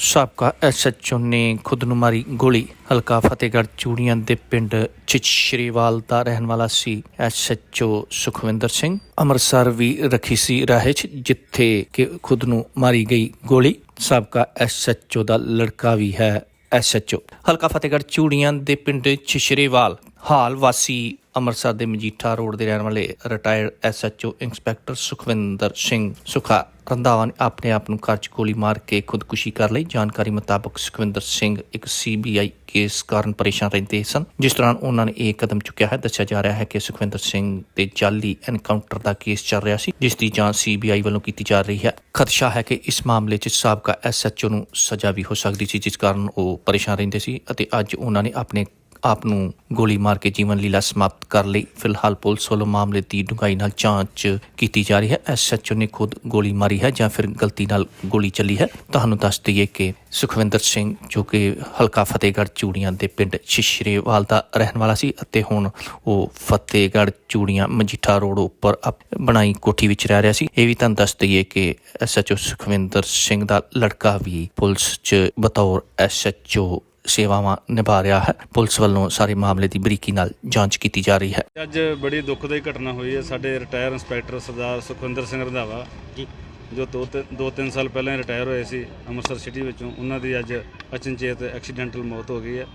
ਸਾਬਕਾ ਐਸਐਚਓ ਨੇ ਖੁਦ ਨੂੰ ਮਾਰੀ ਗੋਲੀ। ਹਲਕਾ ਫਤਿਹਗੜ੍ਹ ਚੂੜੀਆਂ ਦੇ ਪਿੰਡ ਚਿਚਸ਼੍ਰੀਵਾਲ ਦਾ ਰਹਿਣ ਵਾਲਾ ਸੀ ਐਸਐਚਓ ਸੁਖਵਿੰਦਰ ਸਿੰਘ। ਅੰਮ੍ਰਿਤਸਰ ਵੀ ਰੱਖੀ ਸੀ ਰਾਹੇ ਜਿੱਥੇ ਕਿ ਖੁਦ ਨੂੰ ਮਾਰੀ ਗਈ ਗੋਲੀ। ਸਾਬਕਾ ਐਸਐਚਓ ਦਾ ਲੜਕਾ ਵੀ ਹੈ ਐਸਐਚਓ ਹਲਕਾ ਫਤਿਹਗੜ੍ਹ ਚੂੜੀਆਂ ਦੇ ਪਿੰਡ ਚਿਚਸ਼੍ਰੀਵਾਲ, ਹਾਲ ਵਾਸੀ ਅੰਮ੍ਰਿਤਸਰ ਦੇ ਮਜੀਠਾ ਰੋਡ ਦੇ ਰਹਿਣ ਵਾਲੇ retired SHO inspector Sukhwinder Singh Sukha Randhawa ਨੇ ਆਪਣੇ ਆਪ ਨੂੰ ਘਰ 'ਚ ਗੋਲੀ ਮਾਰ ਕੇ ਖੁਦਕੁਸ਼ੀ ਕਰ ਲਈ। ਜਾਣਕਾਰੀ ਮੁਤਾਬਕ ਸੁਖਵਿੰਦਰ ਸਿੰਘ ਇੱਕ ਸੀਬੀਆਈ ਕੇਸ ਕਾਰਨ ਪਰੇਸ਼ਾਨ ਰਹਿੰਦੇ ਸਨ, ਜਿਸ ਦੌਰਾਨ ਉਹਨਾਂ ਨੇ ਇਹ ਕਦਮ ਚੁੱਕਿਆ ਹੈ। ਦੱਸਿਆ ਜਾ ਰਿਹਾ ਹੈ ਕਿ ਸੁਖਵਿੰਦਰ ਸਿੰਘ ਤੇ ਜਾਲੀ ਐਨਕਾਊਂਟਰ ਦਾ ਕੇਸ ਚੱਲ ਰਿਹਾ ਸੀ, ਜਿਸ ਦੀ ਜਾਂਚ ਸੀਬੀਆਈ ਵੱਲੋਂ ਕੀਤੀ ਜਾ ਰਹੀ ਹੈ। ਖਦਸ਼ਾ ਹੈ ਕਿ ਇਸ ਮਾਮਲੇ 'ਚ ਸਾਬਕਾ ਐਸਐਚਓ ਨੂੰ ਸਜ਼ਾ ਵੀ ਹੋ ਸਕਦੀ ਸੀ, ਜਿਸ ਕਾਰਨ ਉਹ ਪਰੇਸ਼ਾਨ ਰਹਿੰਦੇ ਸੀ ਅਤੇ ਅੱਜ ਉਹਨਾਂ ਨੇ ਆਪਣੇ ਆਪ ਨੂੰ ਗੋਲੀ ਮਾਰ ਕੇ ਜੀਵਨ ਲੀਲਾ ਸਮਾਪਤ ਕਰ ਲਈ। ਫਿਲਹਾਲ ਪੁਲਿਸ ਵੱਲੋਂ ਮਾਮਲੇ ਦੀ ਡੂੰਘਾਈ ਨਾਲ ਜਾਂਚ ਕੀਤੀ ਜਾ ਰਹੀ ਹੈ। ਐਸਐਚਓ ਨੇ ਖੁਦ ਗੋਲੀ ਮਾਰੀ ਹੈ ਜਾਂ ਫਿਰ ਗਲਤੀ ਨਾਲ ਗੋਲੀ ਚੱਲੀ ਹੈ। ਤੁਹਾਨੂੰ ਦੱਸ ਦਈਏ ਕਿ ਸੁਖਵਿੰਦਰ ਸਿੰਘ, ਜੋ ਕਿ ਹਲਕਾ ਫਤਿਹਗੜ੍ਹ ਚੂੜੀਆਂ ਦੇ ਪਿੰਡ ਸ਼ਿਸ਼ਰੇਵਾਲ ਦਾ ਰਹਿਣ ਵਾਲਾ ਸੀ ਅਤੇ ਹੁਣ ਉਹ ਫਤਿਹਗੜ੍ਹ ਚੂੜੀਆਂ ਮਜੀਠਾ ਰੋਡ ਉੱਪਰ ਬਣਾਈ ਕੋਠੀ ਵਿੱਚ ਰਹਿ ਰਿਹਾ ਸੀ। ਇਹ ਵੀ ਤੁਹਾਨੂੰ ਦੱਸ ਦਈਏ ਕਿ ਐਸਐਚਓ ਸੁਖਵਿੰਦਰ ਸਿੰਘ ਦਾ ਲੜਕਾ ਵੀ ਪੁਲਿਸ 'ਚ ਬਤੌਰ ਐਸਐਚਓ ਸੇਵਾਵਾਂ ਨਿਭਾ ਰਿਹਾ ਹੈ ਪੁਲਿਸ ਵੱਲੋਂ ਸਾਰੇ ਮਾਮਲੇ ਦੀ ਬਰੀਕੀ ਨਾਲ ਜਾਂਚ ਕੀਤੀ ਜਾ ਰਹੀ ਹੈ ਅੱਜ ਬੜੀ ਦੁਖਦਾਈ ਘਟਨਾ ਹੋਈ ਹੈ ਸਾਡੇ ਰਿਟਾਇਰ ਇੰਸਪੈਕਟਰ ਸਰਦਾਰ ਸੁਖਵਿੰਦਰ ਸਿੰਘ ਰੰਧਾਵਾ ਜੀ ਜੋ ਦੋ ਤਿੰਨ- ਦੋ ਤਿੰਨ ਸਾਲ ਪਹਿਲਾਂ ਰਿਟਾਇਰ ਹੋਏ ਸੀ ਅੰਮ੍ਰਿਤਸਰ ਸਿਟੀ ਵਿੱਚੋਂ ਉਹਨਾਂ ਦੀ ਅੱਜ ਅਚਨਚੇਤ ਐਕਸੀਡੈਂਟਲ ਮੌਤ ਹੋ ਗਈ ਹੈ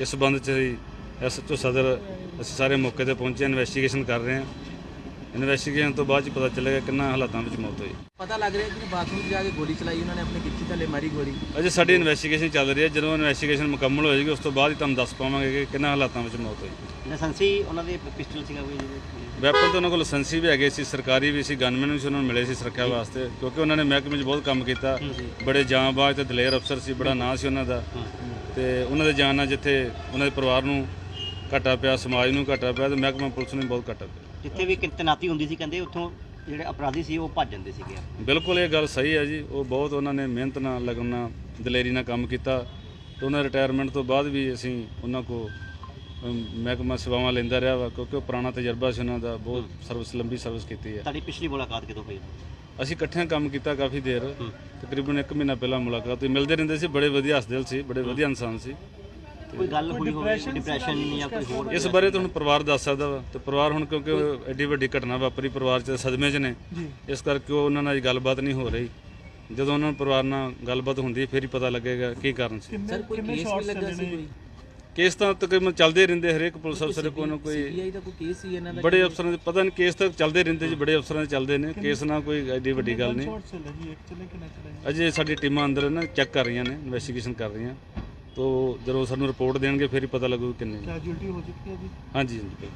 ਇਸ ਸੰਬੰਧ 'ਚ ਅਸੀਂ ਐਸਐਚਓ ਸਦਰ ਅਸੀਂ ਸਾਰੇ ਮੌਕੇ ਤੇ ਪਹੁੰਚੇ ਇਨਵੈਸਟੀਗੇਸ਼ਨ ਕਰ ਰਹੇ ਹਾਂ ਇਨਵੈਸਟੀਗੇਸ਼ਨ ਤੋਂ ਬਾਅਦ 'ਚ ਪਤਾ ਚੱਲੇਗਾ ਕਿੰਨਾ ਹਾਲਾਤਾਂ ਵਿੱਚ ਮੌਤ ਹੋਈ। ਪਤਾ ਲੱਗ ਰਿਹਾ ਕਿ ਬਾਥਰੂਮ 'ਚ ਜਾ ਕੇ ਗੋਲੀ ਚਲਾਈ ਉਹਨਾਂ ਨੇ ਆਪਣੇ ਕਿੱਥੇ ਥੱਲੇ ਮਾਰੀ ਗੋਲੀ? ਅਜੇ ਸਾਡੀ ਇਨਵੈਸਟੀਗੇਸ਼ਨ ਚੱਲ ਰਹੀ ਹੈ। ਜਦੋਂ ਇਨਵੈਸਟੀਗੇਸ਼ਨ ਮੁਕੰਮਲ ਹੋ ਜਾਏਗੀ ਉਸ ਤੋਂ ਬਾਅਦ ਹੀ ਤੁਹਾਨੂੰ ਦੱਸ ਪਾਵਾਂਗੇ ਕਿ ਕਿੰਨਾ ਹਾਲਾਤਾਂ ਵਿੱਚ ਮੌਤ ਹੋਈ। ਲਾਇਸੈਂਸੀ ਉਹਨਾਂ ਦੇ ਪਿਸਟਲ ਸੀਗਾ ਕੋਈ ਵੈਪਨ ਤਾਂ ਉਹਨਾਂ ਕੋਲ ਲਾਇਸੈਂਸੀ ਵੀ ਹੈਗੇ ਸੀ ਸਰਕਾਰੀ ਵੀ ਸੀ ਗਨਮੈਨ ਵੀ ਸੀ ਉਹਨਾਂ ਨੂੰ ਮਿਲੇ ਸੀ ਸੁਰੱਖਿਆ ਵਾਸਤੇ ਕਿਉਂਕਿ ਉਹਨਾਂ ਨੇ ਮਹਿਕਮੇ 'ਚ ਬਹੁਤ ਕੰਮ ਕੀਤਾ। ਬੜੇ ਜਾਂਬਾਜ਼ ਤੇ ਦਲੇਰ ਅਫਸਰ ਸੀ ਬੜਾ ਨਾਂ ਸੀ ਉਹਨਾਂ ਦਾ। ਤੇ ਉਹਨਾਂ ਦੇ ਜਾਨ ਨਾਲ ਜਿੱਥੇ ਉਹਨਾਂ ਦੇ ਪਰਿਵਾਰ ਨੂੰ ਘਾਟਾ ਪਿਆ ਸਮਾਜ ਨੂੰ ਘਾਟਾ ਪਿਆ ਤੇ ਮਹਿਕਮਾ ਪੁਲਿਸ ਨੂੰ ਵੀ ਬਹੁਤ ਘਾਟਾ ਪਿਆ। ਜਿੱਥੇ ਵੀ ਕਿ- ਤੈਨਾਤੀ ਹੁੰਦੀ ਸੀ ਕਹਿੰਦੇ ਉੱਥੋਂ ਜਿਹੜੇ ਅਪਰਾਧੀ ਸੀ ਉਹ ਭੱਜ ਜਾਂਦੇ ਸੀਗੇ। ਬਿਲਕੁਲ ਇਹ ਗੱਲ ਸਹੀ ਹੈ ਜੀ। ਉਹ ਬਹੁਤ ਉਹਨਾਂ ਨੇ ਮਿਹਨਤ ਨਾਲ ਲਗਨ ਨਾਲ ਦਲੇਰੀ ਨਾਲ ਕੰਮ ਕੀਤਾ। ਤੇ ਉਹਨਾਂ ਰਿਟਾਇਰਮੈਂਟ ਤੋਂ ਬਾਅਦ ਵੀ ਅਸੀਂ ਉਹਨਾਂ ਕੋ ਅਮ, ਮਹਿਕਮਾ ਸੇਵਾਵਾਂ ਲੈਂਦਾ ਰਿਹਾ ਵਾ ਕਿਉਂਕਿ ਉਹ ਪੁਰਾਣਾ ਤਜਰਬਾ ਸੀ ਉਹਨਾਂ ਦਾ। ਬਹੁਤ ਸਰਵਿਸ ਲੰਬੀ ਸਰਵਿਸ ਕੀਤੀ ਹੈ। ਤੁਹਾਡੀ ਪਿਛਲੀ ਮੁਲਾਕਾਤ ਕਦੋਂ ਹੋਈ? ਅਸੀਂ ਇਕੱਠਿਆਂ ਕੰਮ ਕੀਤਾ ਕਾਫੀ ਦੇਰ। ਤਕਰੀਬਨ 1 ਮਹੀਨਾ ਪਹਿਲਾਂ ਮੁਲਾਕਾਤ ਹੋਈ। ਮਿਲਦੇ ਰਹਿੰਦੇ ਸੀ ਬੜੇ ਵਧੀਆ ਹਸਦਿਲ ਸੀ ਬੜੇ ਵਧੀਆ ਇਨਸਾਨ ਸੀ। ਕੋਈ ਗੱਲ ਹੋਈ ਹੋਵੇ ਡਿਪਰੈਸ਼ਨ ਜਾਂ ਕੋਈ ਹੋਰ ਇਸ ਬਾਰੇ ਤੁਹਾਨੂੰ ਪਰਿਵਾਰ ਦੱਸ ਸਕਦਾ ਵਾ ਤੇ ਪਰਿਵਾਰ ਹੁਣ ਕਿਉਂਕਿ ਐਡੀ ਵੱਡੀ ਘਟਨਾ ਵਾਪਰੀ ਪਰਿਵਾਰ 'ਚ ਸਦਮੇ 'ਚ ਨੇ। ਇਸ ਕਰਕੇ ਉਹ ਉਹਨਾਂ ਨਾਲ ਗੱਲਬਾਤ ਨਹੀਂ ਹੋ ਰਹੀ। ਜਦੋਂ ਉਹਨਾਂ ਨੂੰ ਪਰਿਵਾਰ ਨਾਲ ਗੱਲਬਾਤ ਹੁੰਦੀ ਹੈ, ਫਿਰ ਹੀ ਪਤਾ ਲੱਗੇਗਾ ਕੀ ਕਾਰਨ ਸੀ। ਸਰ ਕੋਈ ਕੇਸ ਵੀ ਲੱਗਾ ਸੀ ਕੋਈ? ਕੇਸ ਤਾਂ ਤਕਰੀਬਨ ਚੱਲਦੇ ਰਹਿੰਦੇ ਹਰੇਕ ਪੁਲਿਸ ਅਫਸਰ ਦੇ ਕੋਈ ਨਾ ਕੋਈ ਸੀਬੀਆਈ ਦਾ ਕੋਈ ਕੇਸ ਸੀ ਇਹਨਾਂ ਦਾ ਬੜੇ ਅਫਸਰਾਂ ਦੇ ਪਤਾ ਨਹੀਂ ਕੇਸ ਤਾਂ ਚੱਲਦੇ ਰਹਿੰਦੇ ਜੀ ਬੜੇ ਅਫਸਰਾਂ ਦੇ ਚੱਲਦੇ ਨੇ। ਕੇਸ ਨਾਲ ਕੋਈ ਐਡੀ ਵੱਡੀ ਗੱਲ ਨਹੀਂ। ਅਜੇ ਸਾਡੀ ਟੀਮਾਂ ਅੰਦਰ ਨਾ ਚੈੱਕ ਕਰ ਰਹੀਆਂ ਨੇ ਇਨਵੈਸਟੀਗੇਸ਼ਨ ਕਰ ਰਹੀਆਂ। ਤੋ ਜਦੋਂ ਸਾਨੂੰ ਰਿਪੋਰਟ ਦੇਣਗੇ ਫਿਰ ਹੀ ਪਤਾ ਲੱਗੂ ਕਿੰਨੇ ਕੈਜੂਅਲਟੀ ਹੋ ਚੁੱਕੀ ਹੈ ਜੀ? ਹਾਂਜੀ ਹਾਂਜੀ।